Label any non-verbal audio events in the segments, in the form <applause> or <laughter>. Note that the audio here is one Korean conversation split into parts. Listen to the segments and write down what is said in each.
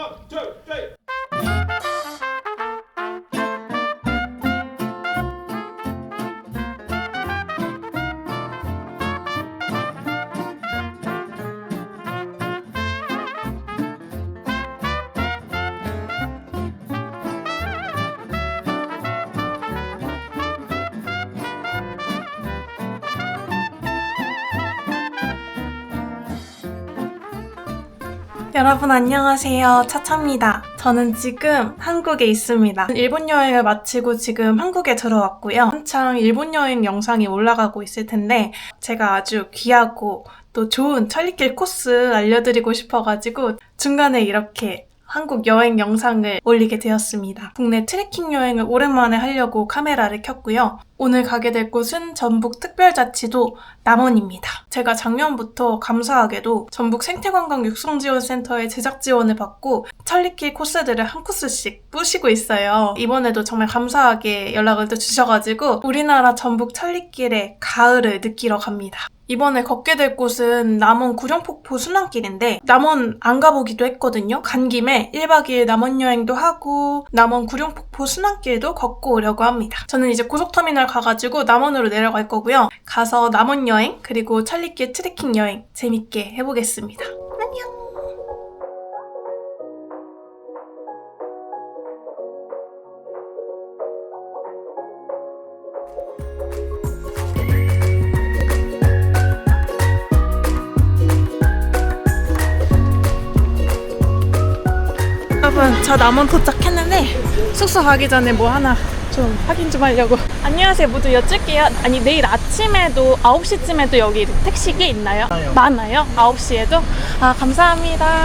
One, two, 여러분 안녕하세요. 차차입니다. 저는 지금 한국에 있습니다. 일본 여행을 마치고 지금 한국에 들어왔고요. 한창 일본 여행 영상이 올라가고 있을 텐데 제가 아주 귀하고 또 좋은 천리길 코스 알려드리고 싶어가지고 중간에 이렇게 한국 여행 영상을 올리게 되었습니다. 국내 트레킹 여행을 오랜만에 하려고 카메라를 켰고요. 오늘 가게 될 곳은 전북 특별자치도 남원입니다. 제가 작년부터 감사하게도 전북 생태관광 육성지원센터의 제작 지원을 받고 천리길 코스들을 한 코스씩 뿌시고 있어요. 이번에도 정말 감사하게 연락을 또 주셔가지고 우리나라 전북 천리길의 가을을 느끼러 갑니다. 이번에 걷게 될 곳은 남원 구룡폭포 순환길인데 남원 안 가보기도 했거든요. 간 김에 1박 2일 남원 여행도 하고 남원 구룡폭포 순환길도 걷고 오려고 합니다. 저는 이제 고속터미널 가가지고 남원으로 내려갈 거고요. 가서 남원 여행 그리고 천리길 트레킹 여행 재밌게 해보겠습니다. 여러분 저 남원 도착했는데 숙소 가기 전에 뭐 하나 좀 확인 좀 하려고 안녕하세요 모두 여쭐게요 아니 내일 아침에도 9시쯤에도 여기 택시기 있나요? 많아요? 9시에도? 아 감사합니다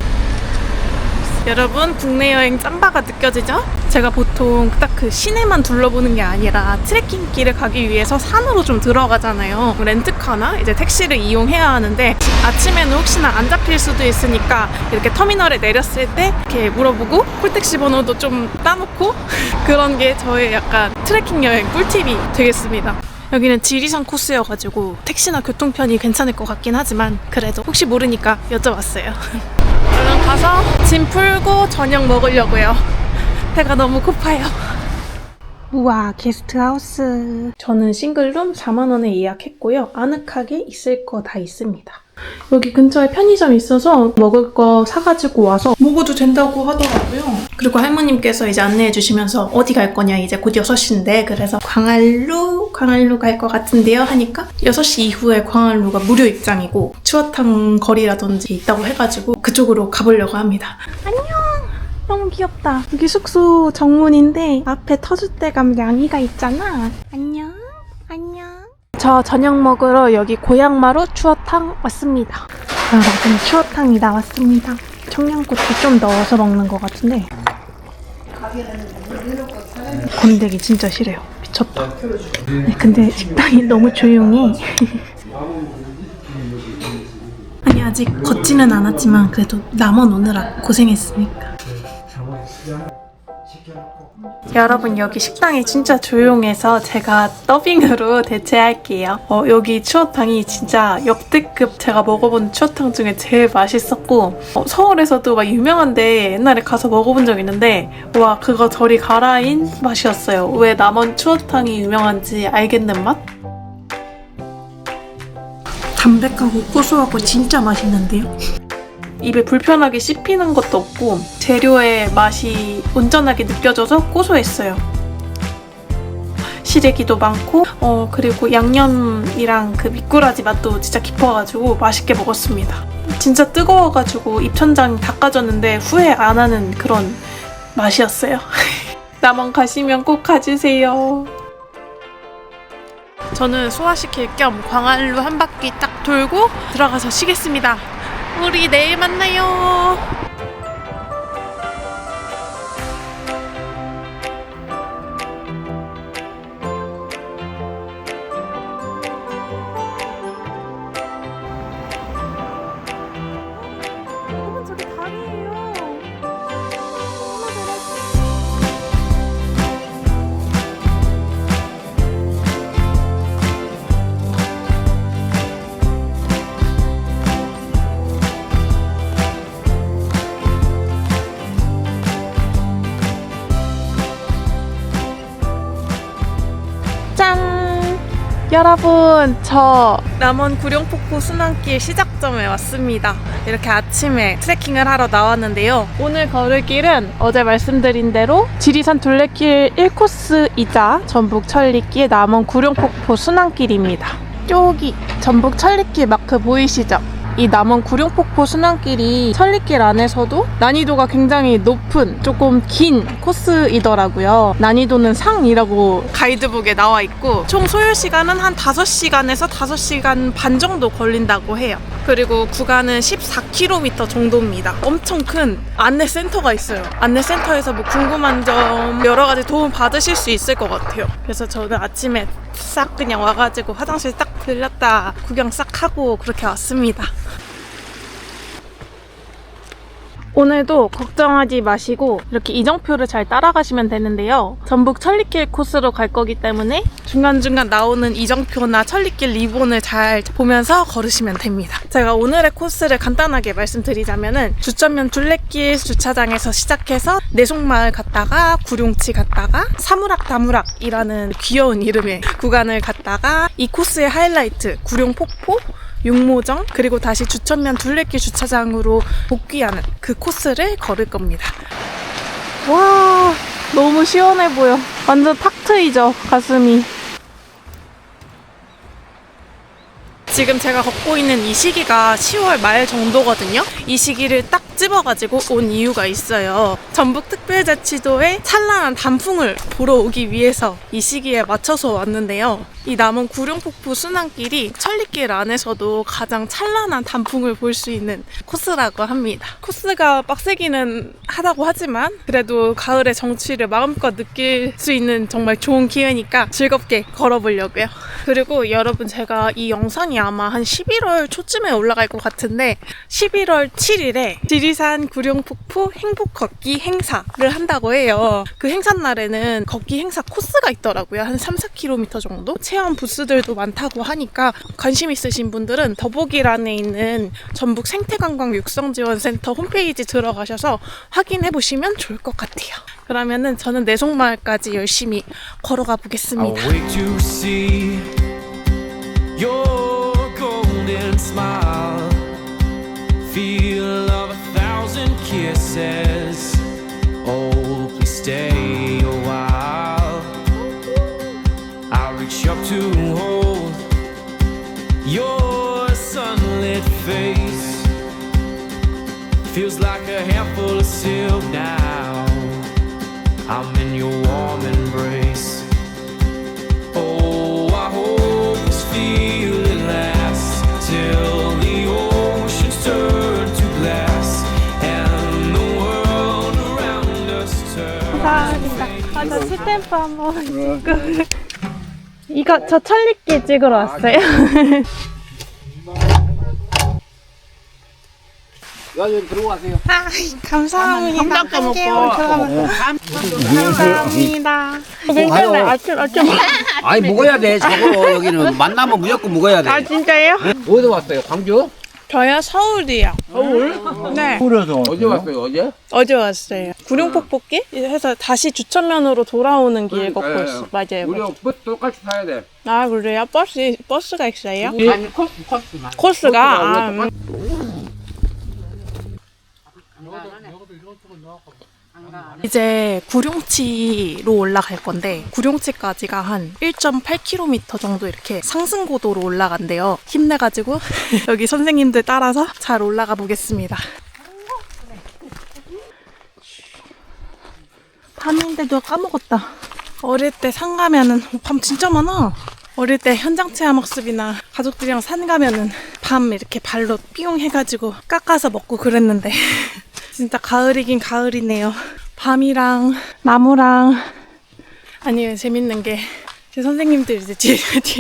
여러분 국내 여행 짬바가 느껴지죠? 제가 보통 딱 그 시내만 둘러보는 게 아니라 트레킹 길을 가기 위해서 산으로 좀 들어가잖아요. 렌트카나 이제 택시를 이용해야 하는데 아침에는 혹시나 안 잡힐 수도 있으니까 이렇게 터미널에 내렸을 때 이렇게 물어보고 콜택시 번호도 좀 따놓고 <laughs> 그런 게 저의 약간 트레킹 여행 꿀팁이 되겠습니다. 여기는 지리산 코스여가지고 택시나 교통편이 괜찮을 것 같긴 하지만 그래도 혹시 모르니까 여쭤봤어요. <laughs> 가서 짐 풀고 저녁 먹으려고요. 배가 너무 고파요. 우와, 게스트하우스. 저는 싱글룸 4만원에 예약했고요. 아늑하게 있을 거 다 있습니다. 여기 근처에 편의점 있어서 먹을 거 사가지고 와서 먹어도 된다고 하더라고요. 그리고 할머님께서 이제 안내해 주시면서 어디 갈 거냐 이제 곧 6시인데 그래서 광안루 광안루 갈 것 같은데요 하니까 6시 이후에 광안루가 무료 입장이고 추어탕 거리라든지 있다고 해가지고 그쪽으로 가보려고 합니다. 안녕. 너무 귀엽다. 여기 숙소 정문인데 앞에 터줏대감 양이가 있잖아. 안녕. 안녕. 저 저녁 먹으러 여기 고향마루 추어탕 왔습니다. 여러분 추어탕이 나왔습니다. 청양고추 좀 넣어서 먹는 것 같은데 건더기 진짜 싫어요. 미쳤다. 네, 근데 식당이 너무 조용해. <laughs> 아니 아직 걷지는 않았지만 그래도 남원 오느라 고생했으니까. 여러분 여기 식당이 진짜 조용해서 제가 더빙으로 <laughs> 대체할게요. 어, 여기 추어탕이 진짜 역대급 제가 먹어본 추어탕 중에 제일 맛있었고 어, 서울에서도 막 유명한데 옛날에 가서 먹어본 적 있는데 와 그거 저리 가라인 맛이었어요. 왜 남원 추어탕이 유명한지 알겠는 맛? 담백하고 고소하고 진짜 맛있는데요? 입에 불편하게 씹히는 것도 없고 재료의 맛이 온전하게 느껴져서 고소했어요. 시래기도 많고 어 그리고 양념이랑 그 미꾸라지 맛도 진짜 깊어가지고 맛있게 먹었습니다. 진짜 뜨거워가지고 입천장 닦아졌는데 후회 안 하는 그런 맛이었어요. <laughs> 남원 가시면 꼭 가주세요. 저는 소화시킬 겸 광안루 한 바퀴 딱 돌고 들어가서 쉬겠습니다. 우리 내일 만나요. 여러분, 저 남원 구룡폭포 순환길 시작점에 왔습니다. 이렇게 아침에 트레킹을 하러 나왔는데요. 오늘 걸을 길은 어제 말씀드린 대로 지리산 둘레길 1코스이자 전북 천리길 남원 구룡폭포 순환길입니다. 저기 전북 천리길 마크 보이시죠? 이 남원 구룡폭포 순환길이 천리길 안에서도 난이도가 굉장히 높은 조금 긴 코스이더라고요. 난이도는 상이라고 가이드북에 나와 있고 총 소요 시간은 한 5시간에서 5시간 반 정도 걸린다고 해요. 그리고 구간은 14km 정도입니다. 엄청 큰 안내 센터가 있어요. 안내 센터에서 뭐 궁금한 점 여러 가지 도움 받으실 수 있을 것 같아요. 그래서 저는 아침에 싹 그냥 와가지고 화장실 딱 들렸다 구경 싹 하고 그렇게 왔습니다. 오늘도 걱정하지 마시고 이렇게 이정표를 잘 따라가시면 되는데요. 전북 천리길 코스로 갈 거기 때문에 중간중간 나오는 이정표나 천리길 리본을 잘 보면서 걸으시면 됩니다. 제가 오늘의 코스를 간단하게 말씀드리자면은 주천면 둘레길 주차장에서 시작해서 내송마을 갔다가 구룡치 갔다가 사무락 다무락이라는 귀여운 이름의 구간을 갔다가 이 코스의 하이라이트 구룡폭포 육모정 그리고 다시 주천면 둘레길 주차장으로 복귀하는 그 코스를 걸을 겁니다. 와 너무 시원해 보여. 완전 탁 트이죠 가슴이. 지금 제가 걷고 있는 이 시기가 10월 말 정도거든요. 이 시기를 딱 집어가지고 온 이유가 있어요. 전북특별자치도의 찬란한 단풍을 보러 오기 위해서 이 시기에 맞춰서 왔는데요. 이 남원 구룡폭포 순환길이 천리길 안에서도 가장 찬란한 단풍을 볼 수 있는 코스라고 합니다. 코스가 빡세기는 하다고 하지만 그래도 가을의 정취를 마음껏 느낄 수 있는 정말 좋은 기회니까 즐겁게 걸어보려고요. 그리고 여러분 제가 이 영상이 아마 한 11월 초쯤에 올라갈 것 같은데 11월 7일에 지리산 구룡폭포 행복 걷기 행사를 한다고 해요. 그 행사 날에는 걷기 행사 코스가 있더라고요. 한 3, 4km 정도? 체험 부스들도 많다고 하니까 관심 있으신 분들은 더보기란에 있는 전북 생태관광 육성지원센터 홈페이지 들어가셔서 확인해 보시면 좋을 것 같아요. 그러면은 저는 내송마을까지 열심히 걸어가 보겠습니다. 저 스탬프 한번 찍고. 이거 저 천리길 찍으러 왔어요. 여기 들어가세요. 아, 감사합니다. 할게요. 감사합니다. 괜찮아요. 아침 아침. 아니 먹어야 돼. 저거 여기는 만나면 무조건 먹어야 돼. 아 진짜요? 어디 왔어요? 광주? 저요 서울이요. 서울? 네. 어제 왔어요? 어제? 어제 왔어요. 구룡폭포길 해서 다시 주천면으로 돌아오는 길 걷고 그러니까요. 있어. 맞아요. 우리. 버스 똑같이 타야 돼. 아 그래요? 버스 버스가 있어요? 아니 코스 코스만. 코스가 아, 음. 이제 구룡치로 올라갈 건데 구룡치까지가 한 1.8km 정도 이렇게 상승 고도로 올라간대요. 힘내가지고 <laughs> 여기 선생님들 따라서 잘 올라가 보겠습니다. 밤인데도 까먹었다. 어릴 때 산 가면은 밤 진짜 많아. 어릴 때 현장 체험 학습이나 가족들이랑 산 가면은 밤 이렇게 발로 삐용 해가지고 깎아서 먹고 그랬는데 <laughs> 진짜 가을이긴 가을이네요. 밤이랑 나무랑. 아니에요 재밌는 게. 제 선생님들 이제 <laughs> 뒤에,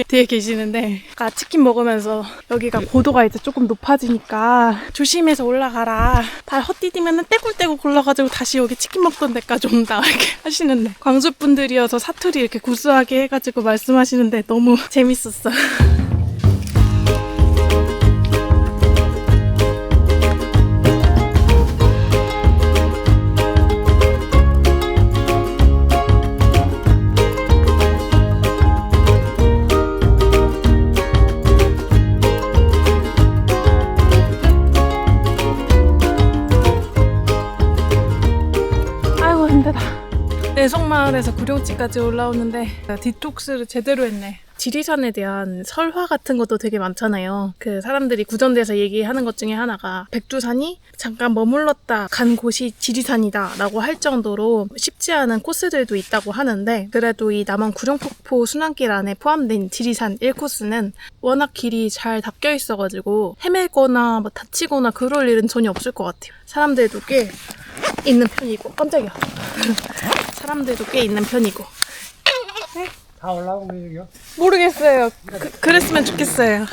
뒤에, 계시는데. 아까 치킨 먹으면서 여기가 고도가 이제 조금 높아지니까 조심해서 올라가라. 발 헛디디면 떼굴떼굴 굴러가지고 다시 여기 치킨 먹던 데까지 온다. <laughs> 이렇게 하시는데. 광주 분들이어서 사투리 이렇게 구수하게 해가지고 말씀하시는데 너무 <laughs> 재밌었어요 내성마을에서 구룡치까지 올라오는데 디톡스를 제대로 했네. 지리산에 대한 설화 같은 것도 되게 많잖아요. 그 사람들이 구전돼서 얘기하는 것 중에 하나가 백두산이 잠깐 머물렀다 간 곳이 지리산이다라고 할 정도로 쉽지 않은 코스들도 있다고 하는데 그래도 이 남원 구룡폭포 순환길 안에 포함된 지리산 1코스는 워낙 길이 잘 닦여 있어가지고 헤매거나 뭐 다치거나 그럴 일은 전혀 없을 것 같아요. 사람들도 꽤 있는 편이고 깜짝이야. <laughs> 사람들도 꽤 있는 편이고 다 올라온 거예요? 모르겠어요. 그, 그랬으면 좋겠어요.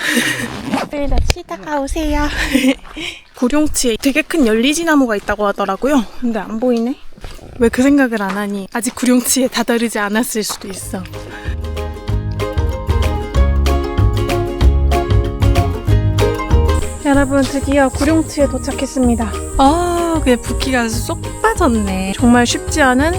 일단 쉬다가 오세요. 구룡치에 되게 큰 열리지나무가 있다고 하더라고요. 근데 안 보이네. 왜 그 생각을 안 하니? 아직 구룡치에 다다르지 않았을 수도 있어. 여러분 드디어 구룡치에 도착했습니다. 아 그냥 붓기가 쏙 빠졌네. 정말 쉽지 않은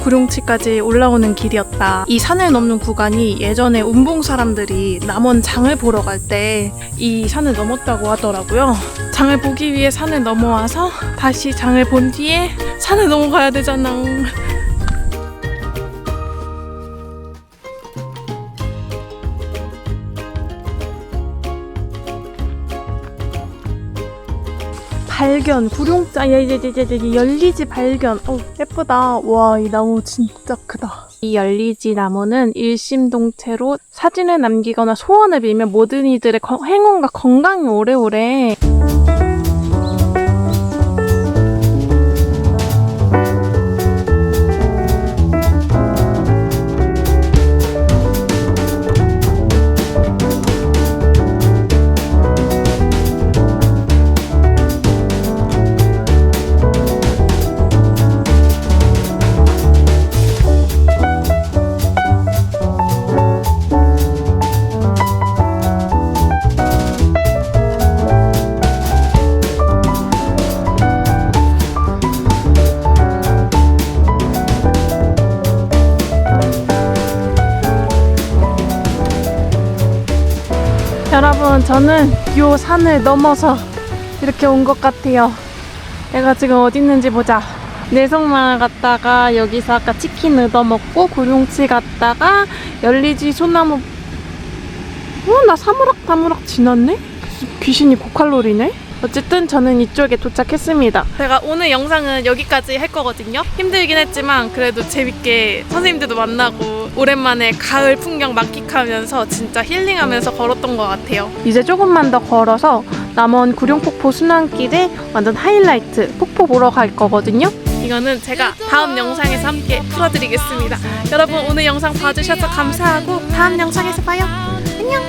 구룡치까지 올라오는 길이었다. 이 산을 넘는 구간이 예전에 운봉 사람들이 남원 장을 보러 갈 때 이 산을 넘었다고 하더라고요. 장을 보기 위해 산을 넘어와서 다시 장을 본 뒤에 산을 넘어가야 되잖아. 발견 구룡자 예예예예 열리지 발견. 어 예쁘다. 와 이 나무 진짜 크다. 이 열리지 나무는 일심동체로 사진을 남기거나 소원을 빌면 모든 이들의 거- 행운과 건강이 오래오래 여러분 저는 요 산을 넘어서 이렇게 온 것 같아요 내가 지금 어디 있는지 보자 내성마을 갔다가 여기서 아까 치킨 얻어먹고 구룡치 갔다가 열리지 소나무 어? 나 사무락 다무락 지났네? 귀신이 고칼로리네? 어쨌든 저는 이쪽에 도착했습니다. 제가 오늘 영상은 여기까지 할 거거든요. 힘들긴 했지만 그래도 재밌게 선생님들도 만나고 오랜만에 가을 풍경 만끽하면서 진짜 힐링하면서 걸었던 것 같아요. 이제 조금만 더 걸어서 남원 구룡폭포 순환길에 완전 하이라이트 폭포 보러 갈 거거든요. 이거는 제가 다음 영상에서 함께 풀어드리겠습니다. 여러분 오늘 영상 봐주셔서 감사하고 다음 영상에서 봐요. 안녕.